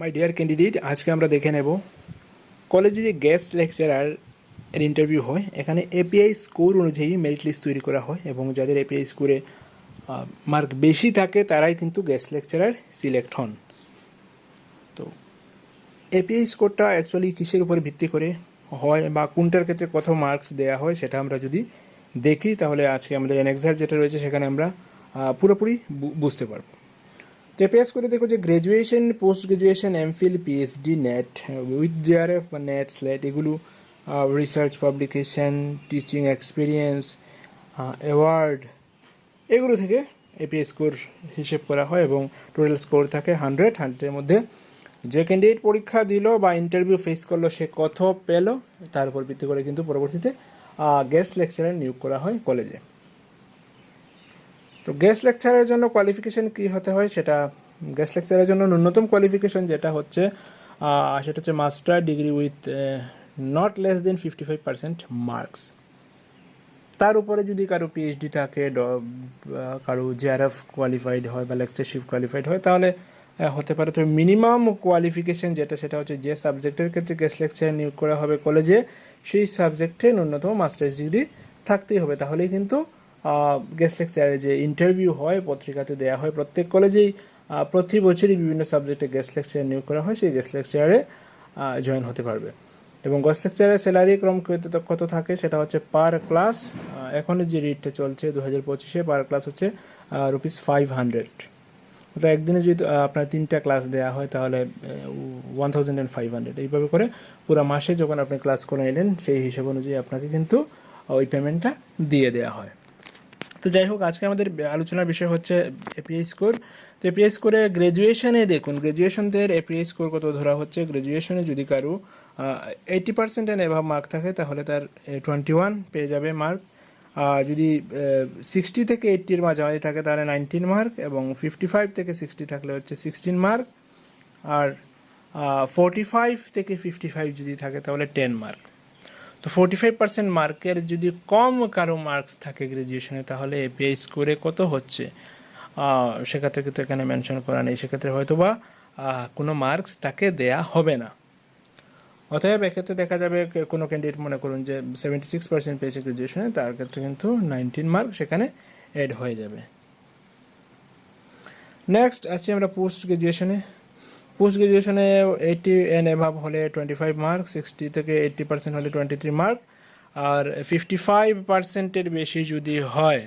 My dear candidate আজকে আমরা দেখে নেব কলেজে যে গেস্ট লেকচারার এর ইন্টারভিউ হয়, এখানে এপিআই স্কোর অনুযায়ী মেরিট লিস্ট তৈরি করা হয় এবং যাদের এপিআই স্কোরে মার্ক বেশি থাকে, তারাই কিন্তু গেস্ট লেকচারার সিলেক্ট হন। তো এপিআই স্কোরটা অ্যাকচুয়ালি কিসের উপরে ভিত্তি করে হয় বা কোনটার ক্ষেত্রে কত মার্কস দেওয়া হয়, সেটা আমরা যদি দেখি, তাহলে আজকে আমাদের এনএক্সার যেটা রয়েছে, সেখানে আমরা পুরোপুরি বুঝতে পারব। পেস করে দেখো যে graduation post graduation MPhil PhD NET with JRF বা নেট স্লেট এগুলো research publication teaching experience award এগুলো থেকে এপিএ স্কোর হিসেব করা হয় এবং টোটাল স্কোর থাকে হান্ড্রেড হান্ড্রেডের মধ্যে যে ক্যান্ডিডেট পরীক্ষা দিল বা ইন্টারভিউ ফেস করল সে কত পেল, তার উপর ভিত্তি করে কিন্তু পরবর্তীতে গেস্ট লেকচারার নিয়োগ করা হয় কলেজে তো গেস্ট লেকচারের জন্য কোয়ালিফিকেশন কি হতে হয় সেটা গেস্ট লেকচারের জন্য ন্যূনতম কোয়ালিফিকেশন যেটা হচ্ছে সেটা হচ্ছে master degree with not less than fifty five percent marks তার উপরে যদি কারও পিএইচডি থাকে কারও জেআরএফ কোয়ালিফাইড হয় বা লেকচারশিপ কোয়ালিফাইড হয়, তাহলে হতে পারে তো মিনিমাম কোয়ালিফিকেশন যেটা, সেটা হচ্ছে যে সাবজেক্টের ক্ষেত্রে গেস্ট লেকচার নিয়োগ করা হবে কলেজে সেই সাবজেক্টে ন্যূনতম মাস্টার্স ডিগ্রি থাকতেই হবে। তাহলেই কিন্তু গেস্ট লেকচারে যে ইন্টারভিউ হয়, পত্রিকাতে দেওয়া হয়, প্রত্যেক কলেজেই প্রতি বছরই বিভিন্ন সাবজেক্টে গেস্ট লেকচার নিয়োগ করা হয়, সেই গেস্ট লেকচারে জয়েন হতে পারবে। এবং গেস্ট লেকচারের স্যালারি ক্রম কত থাকে, সেটা হচ্ছে পার ক্লাস এখন যে রেটটা চলছে দু হাজার পঁচিশে পার ক্লাস হচ্ছে রুপিস ফাইভ হান্ড্রেড তো একদিনে যদি আপনার তিনটা ক্লাস দেওয়া হয়, তাহলে one thousand and five hundred এইভাবে করে পুরো মাসে যখন আপনি ক্লাস করে নিলেন, সেই হিসাব অনুযায়ী আপনাকে কিন্তু ওই পেমেন্টটা দিয়ে দেওয়া হয়। তো যাই হোক, আজকে আমাদের আলোচনার বিষয় হচ্ছে এপিআই স্কোর তো এপিআই স্কোরে গ্র্যাজুয়েশনে দেখুন গ্র্যাজুয়েশনদের এপিআই স্কোর কত ধরা হচ্ছে? গ্র্যাজুয়েশনে যদি কারও eighty percent and above mark থাকে, তাহলে তার টোয়েন্টি ওয়ান পেয়ে যাবে মার্ক আর যদি সিক্সটি থেকে এইটটির মাঝামাঝি থাকে, তাহলে নাইনটিন মার্ক এবং ফিফটি ফাইভ থেকে সিক্সটি থাকলে হচ্ছে সিক্সটিন মার্ক আর ফোরটি ফাইভ থেকে ফিফটি ফাইভ যদি থাকে, তাহলে টেন মার্ক তো ফোরটি ফাইভ পার্সেন্ট মার্কের যদি কম কারও মার্কস থাকে গ্র্যাজুয়েশনে তাহলে এপিআই স্কোরে কত হচ্ছে? সেক্ষেত্রে কিন্তু এখানে মেনশন করা নেই। সেক্ষেত্রে হয়তো বা কোনো মার্কস তাকে দেয়া হবে না। অতএব এক্ষেত্রে দেখা যাবে কোনো ক্যান্ডিডেট মনে করুন যে সেভেন্টি সিক্স পার্সেন্ট পেয়েছে গ্র্যাজুয়েশনে তার ক্ষেত্রে কিন্তু নাইনটিন মার্ক সেখানে অ্যাড হয়ে যাবে। নেক্সট আছি আমরা পোস্ট গ্রাজুয়েশনে পোস্ট গ্রাজুয়েশনে এইটি এন এভাব হলে টোয়েন্টি ফাইভ মার্ক সিক্সটি থেকে এইট্টি পার্সেন্ট হলে টোয়েন্টি থ্রি মার্ক আর ফিফটি ফাইভ পার্সেন্টের বেশি যদি হয়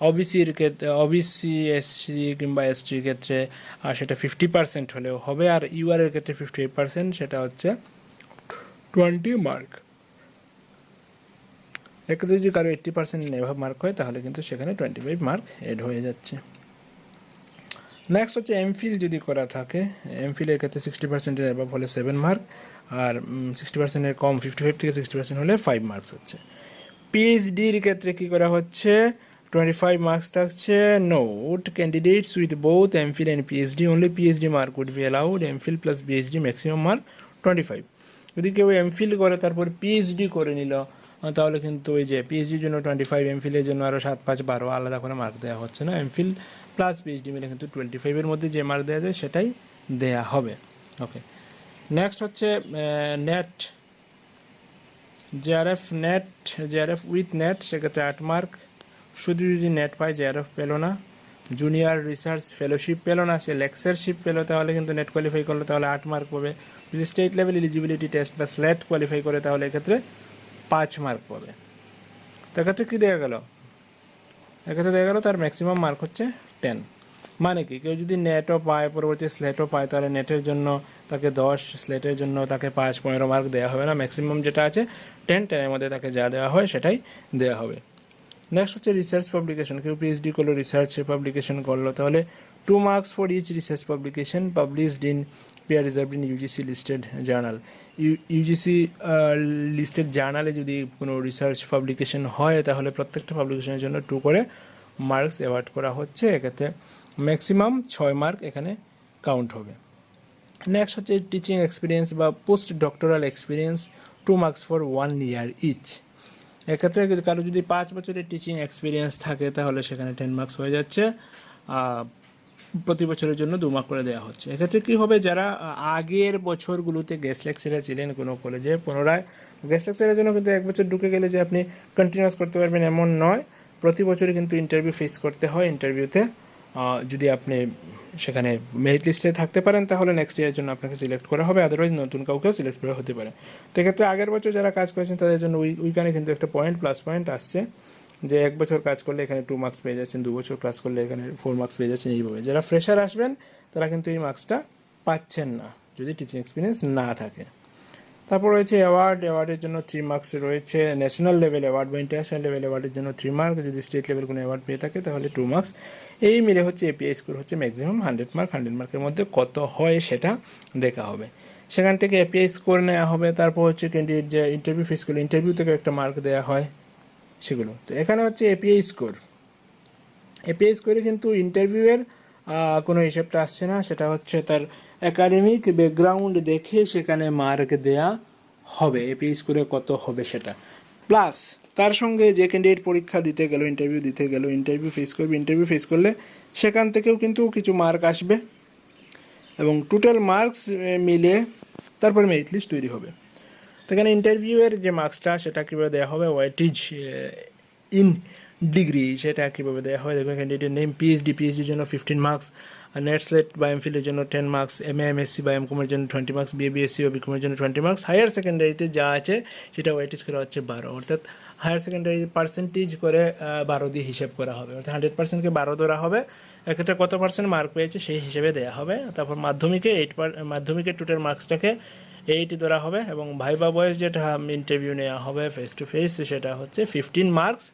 ওবিসির ক্ষেত্রে ওবিসি এসসি কিংবা এসটির ক্ষেত্রে আর সেটা ফিফটি পার্সেন্ট হলেও হবে, আর ইউআরের ক্ষেত্রে ফিফটি এইট পার্সেন্ট সেটা হচ্ছে টোয়েন্টি মার্ক এক্ষেত্রে যদি কারও এইট্টি পার্সেন্ট এভাব মার্ক হয়, তাহলে কিন্তু সেখানে টোয়েন্টি ফাইভ মার্ক এড হয়ে যাচ্ছে। নেক্সট হচ্ছে এমফিল যদি করা থাকে এমফিলের ক্ষেত্রে সিক্সটি পার্সেন্টের এবার হলে সেভেন মার্ক আর সিক্সটি পার্সেন্টের কম ফিফটি ফাইভ থেকে সিক্সটি পার্সেন্ট হলে ফাইভ মার্কস হচ্ছে। পিএইচডির ক্ষেত্রে কী করা হচ্ছে? টোয়েন্টি ফাইভ মার্কস থাকছে note candidates with both MPhil and PhD only PhD mark would be allowed MPhil plus PhD maximum mark twenty five যদি কেউ এমফিল করে, তারপর পিএইচডি করে নিল তাহলে কিন্তু ওই যে পিএইচডির জন্য টোয়েন্টি ফাইভ এমফিলের জন্য আরও সাত, পাঁচ, বারো আলাদা করে মার্ক দেওয়া হচ্ছে না। এমফিল প্লাস পিএইচডি মিলে কিন্তু টোয়েন্টি ফাইভের মধ্যে যে মার্ক দেওয়া যায় সেটাই দেয়া হবে। ওকে নেক্সট হচ্ছে NET JRF NET JRF with NET সেক্ষেত্রে আট মার্ক শুধু যদি নেট পায় জেআরএফ পেল না। জুনিয়র রিসার্চ ফেলোশিপ পেল না, সে লেকচারশিপ পেল, তাহলে কিন্তু নেট কোয়ালিফাই করল, তাহলে আট মার্ক পাবে। যদি স্টেট লেভেল এলিজিবিলিটি টেস্ট বা স্লেট কোয়ালিফাই করে, তাহলে এক্ষেত্রে পাঁচ মার্ক পাবে। তো এক্ষেত্রে কী দেওয়া গেল? এক্ষেত্রে দেখা গেল, তার ম্যাক্সিমাম মার্ক হচ্ছে টেন মানে কি? কেউ যদি নেটও পায়, পরবর্তী স্লেটও পায়, তাহলে নেটের জন্য তাকে দশ স্লেটের জন্য তাকে পাঁচ, পনেরো মার্ক দেওয়া হবে না। ম্যাক্সিমাম যেটা আছে টেন টেনের মধ্যে তাকে যা দেওয়া হয়, সেটাই দেওয়া হবে। নেক্সট হচ্ছে রিসার্চ পাবলিকেশন কেউ পিএইচডি করল রিসার্চ পাবলিকেশন করল, তাহলে two marks for each research publication published in peer reserve in UGC listed journal UGC listed জার্নালে যদি কোনো রিসার্চ পাবলিকেশন হয়, তাহলে প্রত্যেকটা পাবলিকেশনের জন্য টু করে মার্কস অ্যাওয়ার্ড করা হচ্ছে, এক্ষেত্রে ম্যাক্সিমাম ছয় মার্ক এখানে কাউন্ট হবে। নেক্সট হচ্ছে টিচিং এক্সপিরিয়েন্স বা post doctoral experience two marks for one year each এক্ষেত্রে কারও যদি পাঁচ বছরের টিচিং এক্সপিরিয়েন্স থাকে, তাহলে সেখানে টেন মার্কস হয়ে যাচ্ছে। প্রতি বছরের জন্য দু মার্ক করে দেওয়া হচ্ছে। এক্ষেত্রে কী হবে, যারা আগের বছরগুলোতে গেস্ট লেকচারে ছিলেন কোনো কলেজে পুনরায় গেস্ট লেকচারের জন্য কিন্তু এক বছর ঢুকে গেলে যে আপনি কন্টিনিউয়াস করতে পারবেন এমন নয়। প্রতি বছরই কিন্তু ইন্টারভিউ ফেস করতে হয় ইন্টারভিউতে যদি আপনি সেখানে মেরিট লিস্টে থাকতে পারেন, তাহলে নেক্সট ইয়ারের জন্য আপনাকে সিলেক্ট করা হবে আদারওয়াইজ নতুন কাউকেও সিলেক্ট করা হতে পারে। তো এক্ষেত্রে আগের বছর যারা কাজ করেছেন, তাদের জন্য ওই, ওইখানে কিন্তু একটা পয়েন্ট প্লাস পয়েন্ট আসছে। যে এক বছর কাজ করলে এখানে টু মার্কস পেয়ে যাচ্ছেন, দু বছর ক্লাস করলে এখানে ফোর মার্কস পেয়ে যাচ্ছেন, এইভাবে। যারা ফ্রেশার আসবেন, তারা কিন্তু এই মার্কসটা পাচ্ছেন না, যদি টিচিং এক্সপিরিয়েন্স না থাকে। তারপর রয়েছে অ্যাওয়ার্ড অ্যাওয়ার্ডের জন্য থ্রি মার্কস রয়েছে ন্যাশনাল লেভেল অ্যাওয়ার্ড বা ইন্টারন্যাশনাল লেভেল অ্যাওয়ার্ডের জন্য থ্রি মার্ক যদি স্টেট লেভেল কোনো অ্যাওয়ার্ড পেয়ে থাকে তাহলে টু মার্কস এই মিলে হচ্ছে এপিআই স্কোর হচ্ছে ম্যাক্সিমাম হান্ড্রেড মার্ক হান্ড্রেড মার্কের মধ্যে কত হয় সেটা দেখা হবে। সেখান থেকে এপিআই স্কোর নেওয়া হবে, তারপর হচ্ছে ক্যান্ডিডেট যে ইন্টারভিউ ফেস করলে ইন্টারভিউ থেকে একটা মার্ক দেওয়া হয় সেগুলো। তো এখানে হচ্ছে এপিআই স্কোর এপিআই স্কোরে কিন্তু ইন্টারভিউয়ের কোনো হিসেবটা আসছে না, সেটা হচ্ছে তার একাডেমিক ব্যাকগ্রাউন্ড দেখে সেখানে মার্ক দেয়া হবে এপিআই স্কোরে কত হবে সেটা। প্লাস তার সঙ্গে যে ক্যান্ডিডেট পরীক্ষা দিতে গেল ইন্টারভিউ দিতে গেল ইন্টারভিউ ফেস করবে ইন্টারভিউ ফেস করলে সেখান থেকেও কিন্তু কিছু মার্ক আসবে। এবং টোটাল মার্কস মিলে তারপর মেরিট লিস্ট তৈরি হবে। তো এখানে ইন্টারভিউয়ের যে মার্কসটা সেটা কীভাবে দেওয়া হবে? ওয়াইটিজ ইন ডিগ্রি সেটা কীভাবে দেওয়া হয়? দেখুন ক্যান্ডিডেটের নেম পিএইচডি পিএইচডির জন্য ফিফটিন মার্কস নেট স্লেট বা এমফিলের জন্য ten marks M A MSc বা এম কমের জন্য টোয়েন্টি মার্কস বিএবিএসসি বা বিকমের জন্য টোয়েন্টি মার্কস হায়ার সেকেন্ডারিতে যা আছে সেটা ওয়াইটিজ করা হচ্ছে বারো। অর্থাৎ হায়ার সেকেন্ডারি পার্সেন্টেজ করে বারো দিয়ে হিসাব করা হবে। অর্থাৎ হান্ড্রেড পার্সেন্টকে বারো ধরা হবে, এক্ষেত্রে কত পার্সেন্ট মার্ক পেয়েছে সেই হিসেবে দেওয়া হবে। তারপর মাধ্যমিকে এইট মাধ্যমিকের টোটাল মার্কসটাকে এইট ধরা হবে এবং ভাইবা বয়েস যেটা ইন্টারভিউ নেওয়া হবে ফেস টু ফেস সেটা হচ্ছে ফিফটিন মার্কস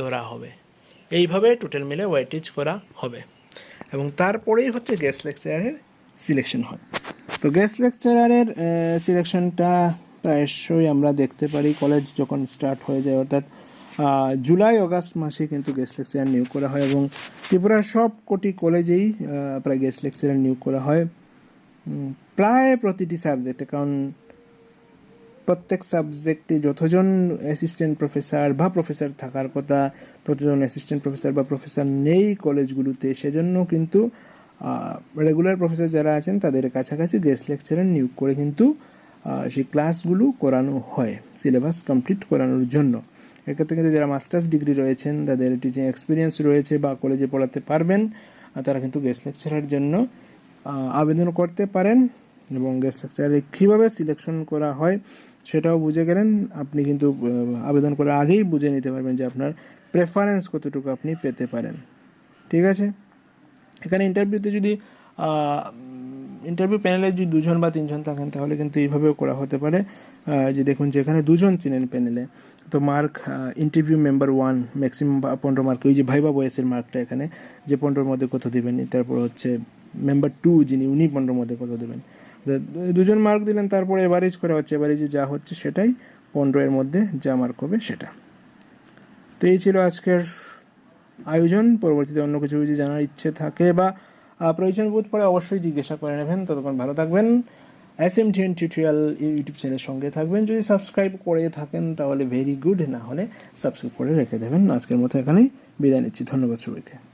ধরা হবে। এইভাবে টোটাল মিলে ওয়েটেজ করা হবে। এবং তারপরেই হচ্ছে গেস্ট লেকচারের সিলেকশন হয়। তো গেস্ট লেকচারারের সিলেকশনটা প্রায়শই আমরা দেখতে পারি কলেজ যখন স্টার্ট হয়ে যায়, অর্থাৎ জুলাই, অগাস্ট মাসে কিন্তু গেস্ট লেকচার নিয়োগ করা হয় এবং ত্রিপুরার সব কোটি কলেজেই প্রায় গেস্ট লেকচারার নিয়োগ করা হয়। প্রায় প্রতিটি সাবজেক্টে কারণ প্রত্যেক সাবজেক্টে যতজন অ্যাসিস্ট্যান্ট প্রফেসর বা প্রফেসর থাকার কথা, ততজন অ্যাসিস্ট্যান্ট প্রফেসর বা প্রফেসর নেই কলেজগুলোতে সেজন্য কিন্তু রেগুলার প্রফেসর যারা আছেন, তাদের কাছাকাছি গেস্ট লেকচারার নিয়োগ করে কিন্তু সেই ক্লাসগুলো করানো হয় সিলেবাস কমপ্লিট করানোর জন্য। এক্ষেত্রে কিন্তু যারা মাস্টার্স ডিগ্রি রয়েছেন, তাদের টিচিং এক্সপিরিয়েন্স রয়েছে বা কলেজে পড়াতে পারবেন তারা কিন্তু গেস্ট লেকচারের জন্য আবেদন করতে পারেন এবং গেস্ট লেকচারে কীভাবে সিলেকশন করা হয় সেটাও বুঝে গেলেন। আপনি কিন্তু আবেদন করার আগেই বুঝে নিতে পারবেন যে আপনার প্রেফারেন্স কতটুকু আপনি পেতে পারেন। ঠিক আছে? এখানে ইন্টারভিউতে যদি ইন্টারভিউ প্যানেলে যদি দুজন বা তিনজন থাকেন, তাহলে কিন্তু এইভাবেও করা হতে পারে। যে দেখুন যেখানে দুজন চিনেন প্যানেলে তো mark interview member one maximum পনেরো মার্ক ওই যে ভাইবা বয়সের মার্কটা এখানে, যে পনেরোর মধ্যে কত দেবেন তারপর হচ্ছে মেম্বার টু যিনি, উনি পনেরোর মধ্যে কত দেবেন। দুজন মার্ক দিলেন, তারপরে এভারেজ করা হচ্ছে এভারেজে যা হচ্ছে সেটাই পনেরো এর মধ্যে যা মার্ক হবে সেটা। তো এই ছিল আজকের আয়োজন। পরবর্তীতে অন্য কিছু যদি জানার ইচ্ছে থাকে বা প্রয়োজন বোধ পরে অবশ্যই জিজ্ঞাসা করে নেবেন। ততক্ষণ ভালো থাকবেন। S M TN tutorial YouTube চ্যানেলের সঙ্গে থাকবেন। যদি সাবস্ক্রাইব করে থাকেন, তাহলে ভেরি গুড না হলে সাবস্ক্রাইব করে রেখে দেবেন। আজকের মতো এখানেই বিদায় নিচ্ছি। ধন্যবাদ সবাইকে।